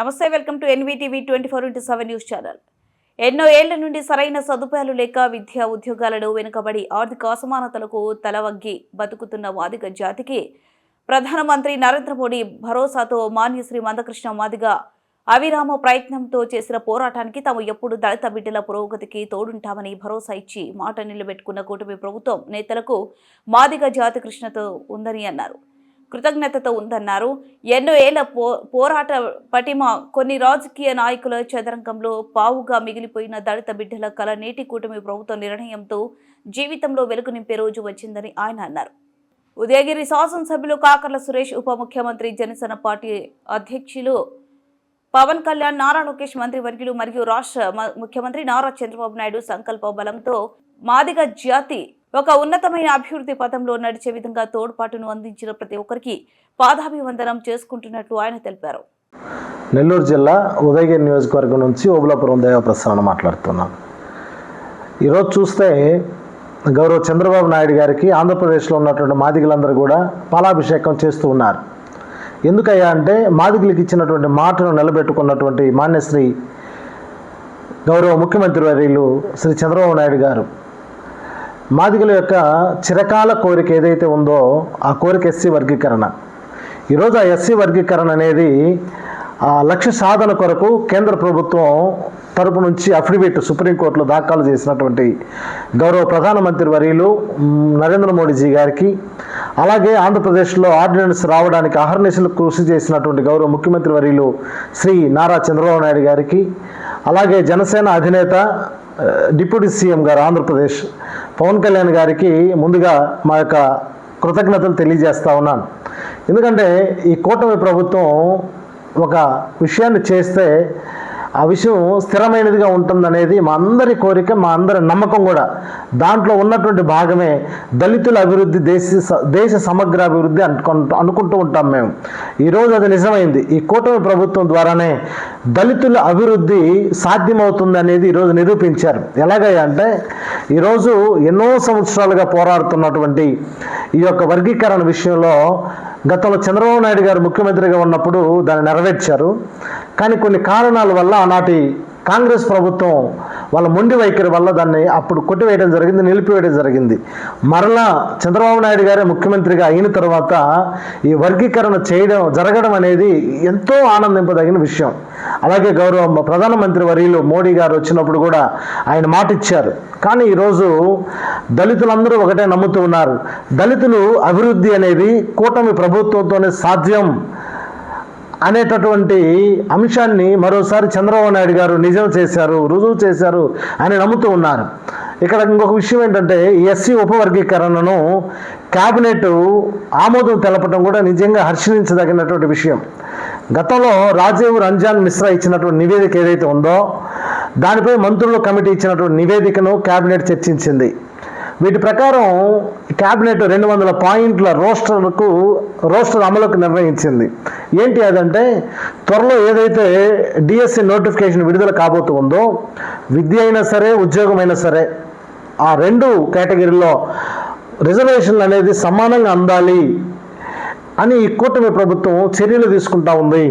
నమస్తే welcome to NVTV twenty four into seven news channel. ఎన్నో ఏళ్ళ నుండి సరైన సదుపాయాలు లేక విద్యా ఉద్యోగాలలో వెనుకబడి ఆర్థిక అసమానతలకు తలవగ్గి బతుకుతున్న మాదిగ జాతికి ప్రధానమంత్రి నరేంద్ర మోడీ భరోసాతో మాన్యశ్రీ మందకృష్ణ మాదిగ అవిరామ ప్రయత్నంతో చేసిన పోరాటానికి తాము ఎప్పుడు దళిత బిడ్డల పురోగతికి తోడుంటామని భరోసా ఇచ్చి మాట నిలబెట్టుకున్న కూటమి ప్రభుత్వం నేతలకు మాదిగ జాతి కృష్ణతో ఉందని అన్నారు. కృతజ్ఞతతో ఉందన్నారు. ఎన్నో ఏళ్ళ పో పోరాట పటిమ కొన్ని రాజకీయ నాయకుల చదరంగంలో పావుగా మిగిలిపోయిన దళిత బిడ్డల కల నేటి కూటమి ప్రభుత్వ నిర్ణయంతో జీవితంలో వెలుగు నింపే రోజు వచ్చిందని ఆయన అన్నారు. ఉదయగిరి శాసనసభ్యులు కాకర్ల సురేష్ ఉప ముఖ్యమంత్రి జనసేన పార్టీ అధ్యక్షులు పవన్ కళ్యాణ్ నారా లోకేష్ మంత్రివర్యులు మరియు రాష్ట్ర ముఖ్యమంత్రి నారా చంద్రబాబు నాయుడు సంకల్ప బలంతో మాదిగ జాతి ఒక ఉన్నతమైన అభివృద్ధి పథంలో నడిచే విధంగా తోడ్పాటును అందించిన ప్రతి ఒక్కరికి పాదాభివందనం చేసుకుంటున్నట్లు ఆయన తెలిపారు. నెల్లూరు జిల్లా ఉదయగిరి నియోజకవర్గం నుంచి ఓబులాపురం దేవప్రసన్న మాట్లాడుతున్నాను ఈరోజు చూస్తే గౌరవ చంద్రబాబు నాయుడు గారికి ఆంధ్రప్రదేశ్లో ఉన్నటువంటి మాదిగలందరూ కూడా పాలాభిషేకం చేస్తూ ఉన్నారు. ఎందుకయ్యా అంటే మాదిగలకు ఇచ్చినటువంటి మాటను నిలబెట్టుకున్నటువంటి మాన్యశ్రీ గౌరవ ముఖ్యమంత్రి వర్యులు శ్రీ చంద్రబాబు నాయుడు గారు మాదిగల యొక్క చిరకాల కోరిక ఏదైతే ఉందో ఆ కోరిక ఎస్సీ వర్గీకరణ. ఈరోజు ఆ ఎస్సీ వర్గీకరణ అనేది ఆ లక్ష్య సాధన కొరకు కేంద్ర ప్రభుత్వం తరపు నుంచి అఫిడవిట్ సుప్రీంకోర్టులో దాఖలు చేసినటువంటి గౌరవ ప్రధానమంత్రి వర్యులు నరేంద్ర మోడీజీ గారికి అలాగే ఆంధ్రప్రదేశ్లో ఆర్డినెన్స్ రావడానికి అహర్నిశలు కృషి చేసినటువంటి గౌరవ ముఖ్యమంత్రి వర్యులు శ్రీ నారా చంద్రబాబు నాయుడు గారికి అలాగే జనసేన అధినేత డిప్యూటీ సీఎం గారు ఆంధ్రప్రదేశ్ పవన్ కళ్యాణ్ గారికి ముందుగా మా యొక్క కృతజ్ఞతలు తెలియజేస్తా ఉన్నాను. ఎందుకంటే ఈ కూటమి ప్రభుత్వం ఒక విషయాన్ని చేస్తే ఆ విషయం స్థిరమైనదిగా ఉంటుందనేది మా అందరి కోరిక మా అందరి నమ్మకం కూడా. దాంట్లో ఉన్నటువంటి భాగమే దళితుల అభివృద్ధి దేశ దేశ సమగ్ర అభివృద్ధి అనుకుంటూ అనుకుంటూ ఉంటాం మేము. ఈరోజు అది నిజమైంది. ఈ కూటమి ప్రభుత్వం ద్వారానే దళితుల అభివృద్ధి సాధ్యమవుతుంది అనేది ఈరోజు నిరూపించారు. ఎలాగంటే అంటే ఈరోజు ఎన్నో సంవత్సరాలుగా పోరాడుతున్నటువంటి ఈ యొక్క వర్గీకరణ విషయంలో గతంలో చంద్రబాబు నాయుడు గారు ముఖ్యమంత్రిగా ఉన్నప్పుడు దాన్ని నెరవేర్చారు. కానీ కొన్ని కారణాల వల్ల ఆనాటి కాంగ్రెస్ ప్రభుత్వం వాళ్ళ మొండి వైఖరి వల్ల దాన్ని అప్పుడు కొట్టివేయడం జరిగింది నిలిపివేయడం జరిగింది. మరలా చంద్రబాబు నాయుడు గారే ముఖ్యమంత్రిగా అయిన తర్వాత ఈ వర్గీకరణ చేయడం జరగడం అనేది ఎంతో ఆనందింపదగిన విషయం. అలాగే గౌరవ ప్రధానమంత్రి వర్యులు మోడీ గారు వచ్చినప్పుడు కూడా ఆయన మాట ఇచ్చారు. కానీ ఈరోజు దళితులందరూ ఒకటే నమ్ముతూ ఉన్నారు. దళితులు అభివృద్ధి అనేది కూటమి ప్రభుత్వంతోనే సాధ్యం అనేటటువంటి అంశాన్ని మరోసారి చంద్రబాబు నాయుడు గారు నిజం చేశారు రుజువు చేశారు అని నమ్ముతూ ఉన్నారు. ఇక్కడ ఇంకొక విషయం ఏంటంటే ఎస్సీ ఉపవర్గీకరణను క్యాబినెట్ ఆమోదం తెలపడం కూడా నిజంగా హర్షించదగినటువంటి విషయం. గతంలో రాజీవ్ రంజాన్ మిశ్రా ఇచ్చినటువంటి నివేదిక ఏదైతే ఉందో దానిపై మంత్రుల కమిటీ ఇచ్చినటువంటి నివేదికను క్యాబినెట్ చర్చించింది. వీటి ప్రకారం క్యాబినెట్ రెండు వందల పాయింట్ల రోస్టర్కు రోస్టర్ అమలుకు నిర్ణయించింది. ఏంటి అదంటే త్వరలో ఏదైతే డిఎస్సి నోటిఫికేషన్ విడుదల కాబోతుందో విద్య అయినా సరే ఉద్యోగం అయినా సరే ఆ రెండు కేటగిరీలో రిజర్వేషన్లు అనేది సమానంగా అందాలి అని ఈ కూటమి ప్రభుత్వం చర్యలు తీసుకుంటా ఉంది.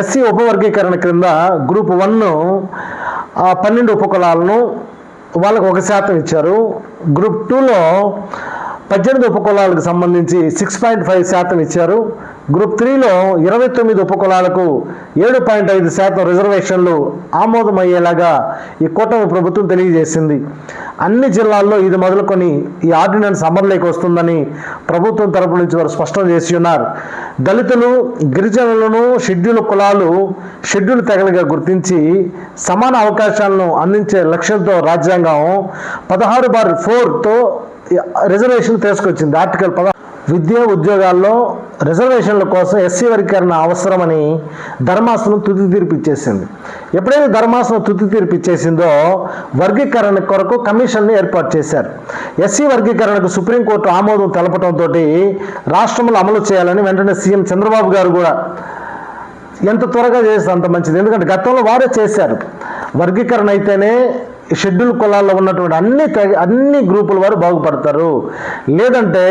ఎస్సీ ఉపవర్గీకరణ క్రింద గ్రూప్ వన్ పన్నెండు ఉపకులాలను వాళ్ళకు ఒక శాతం ఇచ్చారు. గ్రూప్ టూలో పద్దెనిమిది ఉపకులాలకు సంబంధించి సిక్స్ పాయింట్ ఫైవ్ శాతం ఇచ్చారు. గ్రూప్ త్రీలో ఇరవై తొమ్మిది ఉపకులాలకు ఏడు పాయింట్ ఐదు శాతం రిజర్వేషన్లు ఆమోదమయ్యేలాగా ఈ కూటమి ప్రభుత్వం తెలియజేసింది. అన్ని జిల్లాల్లో ఇది మొదలుకొని ఈ ఆర్డినెన్స్ అమలులోకి వస్తుందని ప్రభుత్వం తరపు నుంచి వారు స్పష్టం చేసి ఉన్నారు. దళితులు గిరిజనులను షెడ్యూల్ కులాలు షెడ్యూల్ తెగలుగా గుర్తించి సమాన అవకాశాలను అందించే లక్ష్యంతో రాజ్యాంగం పదహారు బార్ ఫోర్తో రిజర్వేషన్ తీసుకొచ్చింది. ఆర్టికల్ పద విద్యా ఉద్యోగాల్లో రిజర్వేషన్ల కోసం ఎస్సీ వర్గీకరణ అవసరమని ధర్మాసనం తుది తీర్పు ఇచ్చేసింది. ఎప్పుడైతే ధర్మాసనం తుది తీర్పిచ్చేసిందో వర్గీకరణ కొరకు కమిషన్ని ఏర్పాటు చేశారు. ఎస్సీ వర్గీకరణకు సుప్రీంకోర్టు ఆమోదం తెలపడంతో రాష్ట్రంలో అమలు చేయాలని వెంటనే సీఎం చంద్రబాబు గారు కూడా ఎంత త్వరగా చేస్తే అంత మంచిది. ఎందుకంటే గతంలో వారే చేశారు. వర్గీకరణ అయితేనే షెడ్యూల్ కులాల్లో ఉన్నటువంటి అన్ని అన్ని గ్రూపుల వారు బాగుపడతారు. లేదంటే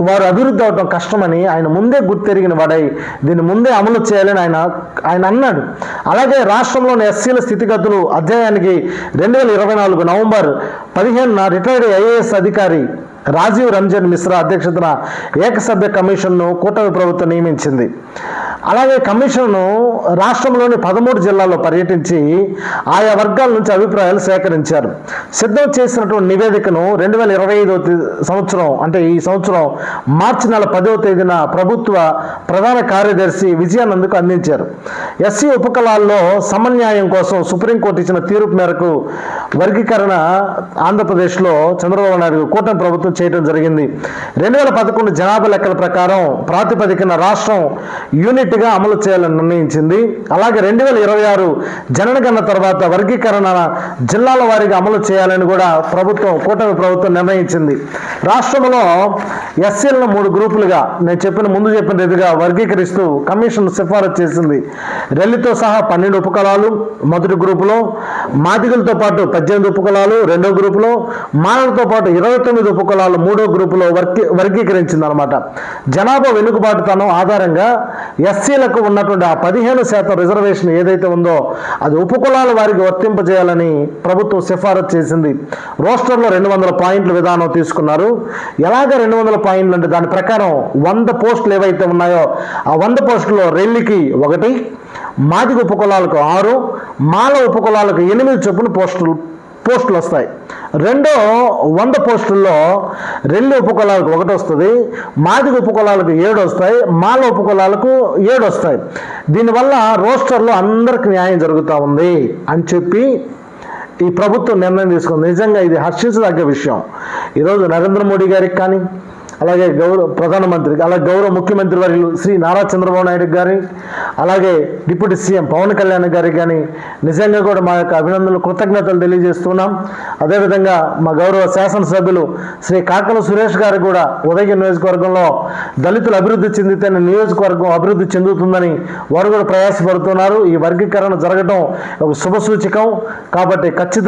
వారు అభివృద్ధి అవడం కష్టమని ఆయన ముందే గుర్తెరిగిన వాడై దీన్ని ముందే అమలు చేయాలని ఆయన ఆయన అన్నాడు. అలాగే రాష్ట్రంలోని ఎస్సీల స్థితిగతులు అధ్యాయానికి రెండు వేల ఇరవై నాలుగు నవంబర్ పదిహేనున రిటైర్డ్ ఐఏఎస్ అధికారి రాజీవ్ రంజన్ మిశ్రా అధ్యక్షతన ఏకసభ్య కమిషన్ను కూటమి ప్రభుత్వం నియమించింది. అలాగే కమిషన్ను రాష్ట్రంలోని పదమూడు జిల్లాల్లో పర్యటించి ఆయా వర్గాల నుంచి అభిప్రాయాలు సేకరించారు. సిద్ధం చేసినటువంటి నివేదికను రెండు వేల ఇరవై ఐదో సంవత్సరం అంటే ఈ సంవత్సరం మార్చి నెల పదవ తేదీన ప్రభుత్వ ప్రధాన కార్యదర్శి విజయానంద్కు అందించారు. ఎస్సీ ఉపకులాల్లో సమన్యాయం కోసం సుప్రీంకోర్టు ఇచ్చిన తీర్పు మేరకు వర్గీకరణ ఆంధ్రప్రదేశ్లో చంద్రబాబు నాయుడు కూటమి ప్రభుత్వం చేయడం జరిగింది. రెండు వేల పదకొండు జనాభా లెక్కల ప్రకారం ప్రాతిపదికన రాష్ట్రం యూనిట్ యూనిట్గా అమలు చేయాలని నిర్ణయించింది. అలాగే రెండు వేల ఇరవై ఆరు జనగణన తర్వాత వర్గీకరణ జిల్లాల వారీగా అమలు చేయాలని కూడా ప్రభుత్వం కూటమి ప్రభుత్వం నిర్ణయించింది. రాష్ట్రంలో ఎస్సీలను మూడు గ్రూపులుగా నేను చెప్పిన ముందు చెప్పిన రీతిగా వర్గీకరిస్తూ కమిషన్ సిఫారసు చేసింది. రెల్లితో సహా పన్నెండు ఉపకులాలు మొదటి గ్రూపులో మాదిగలతో పాటు పద్దెనిమిది ఉపకులాలు రెండో గ్రూపులో మానవులతో పాటు ఇరవై తొమ్మిది ఉపకులాలు మూడో గ్రూపులో వర్గీ వర్గీకరించింది అనమాట జనాభా వెనుకబాటుతనం ఆధారంగా ఎస్సీలకు ఉన్నటువంటి ఆ పదిహేను శాతం రిజర్వేషన్ ఏదైతే ఉందో అది ఉపకులాల వారికి వర్తింపజేయాలని ప్రభుత్వం సిఫారసు చేసింది. రోస్టర్లో రెండు వందల పాయింట్ల విధానం తీసుకున్నారు. ఎలాగ రెండు వందల పాయింట్లు అంటే దాని ప్రకారం వంద పోస్టులు ఏవైతే ఉన్నాయో ఆ వంద పోస్టులో రెల్లికి ఒకటి మాదిగ ఉపకులాలకు ఆరు మాల ఉపకులాలకు ఎనిమిది చొప్పున పోస్టులు పోస్టులు వస్తాయి. రెండో వంద పోస్టుల్లో రెల్లి ఉపకులాలకు ఒకటి వస్తుంది మాదిగ ఉపకులాలకు ఏడు వస్తాయి మాల ఉపకులాలకు ఏడు వస్తాయి. దీనివల్ల రోస్టర్లో అందరికి న్యాయం జరుగుతూ ఉంది అని చెప్పి ఈ ప్రభుత్వం నిర్ణయం తీసుకుంది. నిజంగా ఇది హర్షించదగ్గ విషయం. ఈరోజు నరేంద్ర మోడీ గారికి కానీ అలాగే గౌరవ ప్రధానమంత్రికి అలాగే గౌరవ ముఖ్యమంత్రి వర్యులు శ్రీ నారా చంద్రబాబు నాయుడు గారి అలాగే డిప్యూటీ సీఎం పవన్ కళ్యాణ్ గారికి కానీ నిజంగా కూడా మా యొక్క అభినందనలు కృతజ్ఞతలు తెలియజేస్తున్నాం. అదేవిధంగా మా గౌరవ శాసనసభ్యులు శ్రీ కాకల సురేష్ గారు కూడా ఉదయ నియోజకవర్గంలో దళితులు అభివృద్ధి చెందితేనే నియోజకవర్గం అభివృద్ధి చెందుతుందని వారు కూడా ప్రయాసపడుతున్నారు. ఈ వర్గీకరణ జరగడం ఒక శుభ సూచకం. కాబట్టి ఖచ్చితంగా